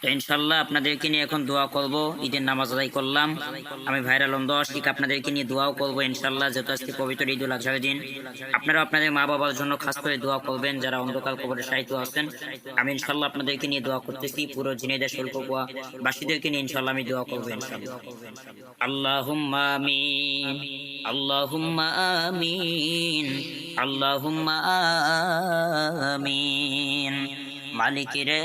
তো ইনশাল্লাহ আপনাদেরকে নিয়ে এখন দোয়া করব, ঈদের নামাজ আদায় করলাম। আমি ভাইরাল অন্ধ আশিক আপনাদেরকে নিয়ে দোয়াও করব ইনশাল্লাহ, যেহেতু আজকে পবিত্র ঈদুল আজহার দিন। আপনারা আপনাদের মা বাবার জন্য খাস করে দোয়া করবেন, যারা অন্ধকার কবরে সাহিত্য আছেন। আমি ইনশাল্লাহ আপনাদেরকে নিয়ে দোয়া করতেছি, পুরো ঝিনাইদা শুল্ক বাসীদেরকে নিয়ে ইনশাল্লাহ আমি দোয়া করব ইনশাল্লাহ। আল্লাহুম্মা আমিন, আল্লাহুম্মা মালিক রে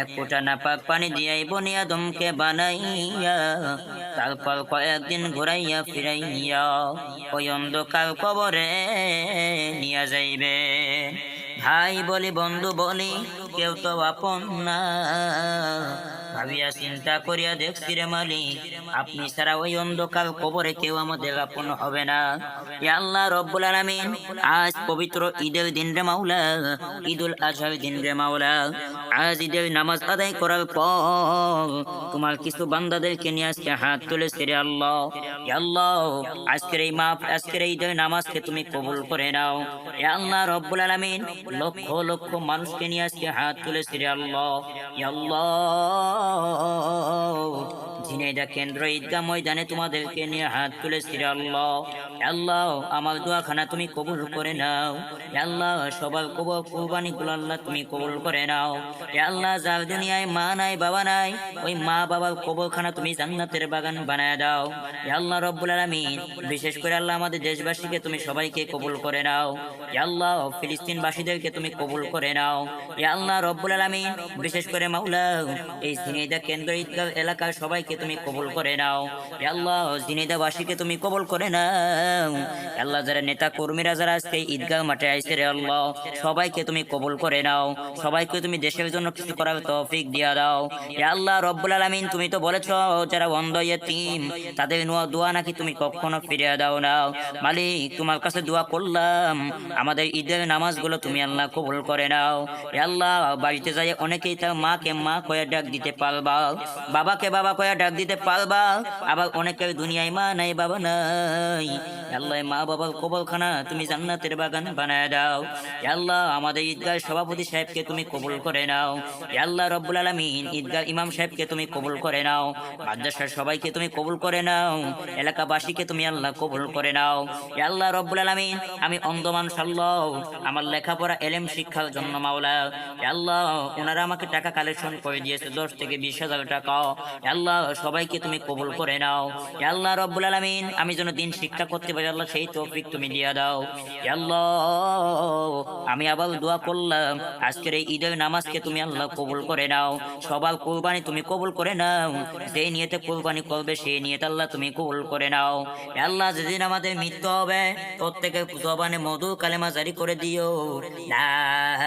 এক ফোঁটা না পাক পানি দিয়াই বনিয়া দমকে বানাইয়া, তারপর কয়েকদিন ঘুরাইয়া ফিরাইয়া ওই অন্ধকার কবরে নিয়া যাইবে। ভাই বলে, বন্ধু বলে, কেউ তো আপন না। ভাবিয়া চিন্তা করিয়া দেখছি রে মালি আপনি ছাড়া ওই অন্ধকার কবরে কেউ আমাদের আপন হবে না। আল্লাহ রব্বুল আলামিন, আজ পবিত্র ঈদের দিন রে মাওলা, ঈদুল আজহার দিন রে মাওলা। আজ ঈদের নামাজ আদায় করার পর তোমার কিছু বান্দাদেরকে নিয়ে আজকে হাত তুলেছে রে আল্লাহ। আল্লাহ, আজকের এই মাপ আজকের এই নামাজকে তুমি কবুল করে নাও। আল্লাহ রব্বুল আলামিন, লক্ষ লক্ষ মানুষকে নিয়ে আজকে হাত তুলেছে রে আল্লাহ। আল্লাহ কেন্দ্র ঈদগাহ ময়দানে তোমাদেরকে নিয়ে হাত তুলেছি আল্লাহ। আল্লাহ, আমার দোয়াখানা তুমি কবুল করে নাও। আল্লাহ, সবার কবরগুলো আল্লাহ তুমি কবুল করে নাও। আল্লাহ, যার দুনিয়ায় মা নাই, বাবা নাই, ওই মা বাবার কবরখানা তুমি জান্নাতের বাগান বানায় দাও। আল্লাহ, রব্বুল আলামিন, বিশেষ করে আল্লাহ আমাদের দেশবাসীকে তুমি সবাইকে কবুল করে নাও। আল্লাহ, ফিলিস্তিনবাসীদেরকে তুমি কবুল করে নাও। আল্লাহ, রব্বুল আলামিন, বিশেষ করে মাওলা এই ঝিনাইদা কেন্দ্র ঈদগাহ এলাকার সবাইকে তুমি কবুল করে নাও। আল্লাহ ঝিনাইদাবাসীকে তুমি কবুল করে নাও। আল্লাহ যারা নেতা কর্মীরা যারা আজকে ঈদগাহ মাঠে আইছে রে আল্লাহ সবাইকে তুমি কবুল করে নাও। সবাইকে তুমি দেশের জন্য কিছু করার তৌফিক দিয়া দাও। এ আল্লাহ রব্বুল আলামিন তুমি তো বলেছ যারা অন্ধ ইয়েতিম তাদের নোয়া দোয়া নাকি তুমি কখনো ফিরিয়ে দাও না। মালিক তোমার কাছে দোয়া করলাম। আমাদের ঈদের নামাজগুলো তুমি আল্লাহ কবুল করে নাও। আল্লাহ বাড়িতে যাই অনেকেই তার মাকে মা কয়ে ডাক দিতে পারবা। বাবাকে বাবা কয়ে ডাক দিতে পারবা? আবার অনেকের দুনিয়ায় মা নাই, বাবা নাই। আল্লাহ মা বাবার কবলখানা তুমি জান্নাতের বাগান বানায় দাও। আল্লাহ, আমাদের ঈদগাহ সভাপতি সাহেবকে তুমি কবুল করে নাও। আল্লাহ, রব্বুল আলমিন ঈদগাহ ইমাম সাহেবকে তুমি কবুল করে নাও। মাদ্রাসার সবাইকে তুমি কবুল করে নাও। এলাকাবাসীকে তুমি আল্লাহ কবুল করে নাও। আল্লাহ, রব্বুল আলমিন, আমি অন্ধমান সাল্লাহ, আমার লেখাপড়া এলেম শিক্ষার জন্য মাওলা। আল্লাহ ওনারা আমাকে টাকা কালেকশন করে দিয়েছে, দশ থেকে বিশ হাজার টাকা। আল্লাহ সবাইকে তুমি কবুল করে নাও। আল্লাহ রব্বুল আলমিন, আমি যেন দিন শিক্ষা করতে পারি, আল্লাহ সেই তৌফিক তুমি দিয়া দাও। আল্লাহ, আমি আবার দোয়া করলাম, আজকের এই ঈদের নামাজকে তুমি আল্লাহ কবুল করে নাও। সবার কোরবানি তুমি কবুল করে নাও যেই নিয়েতে কোরবানি করবে সেই নিয়েতে আল্লাহ তুমি কবুল করে নাও। আল্লাহ, যেদিন আমাদের মৃত্যু হবে, প্রত্যেকের জবানে মধু কালেমা জারি করে দিও।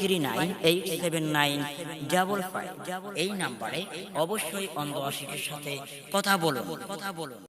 three nine eight seven nine double five এই নাম্বারে অবশ্যই অন্ধবাসীদের সাথে কথা বলুন কথা বলুন।